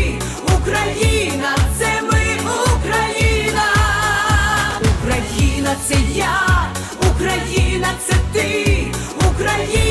Україна це ти, Україна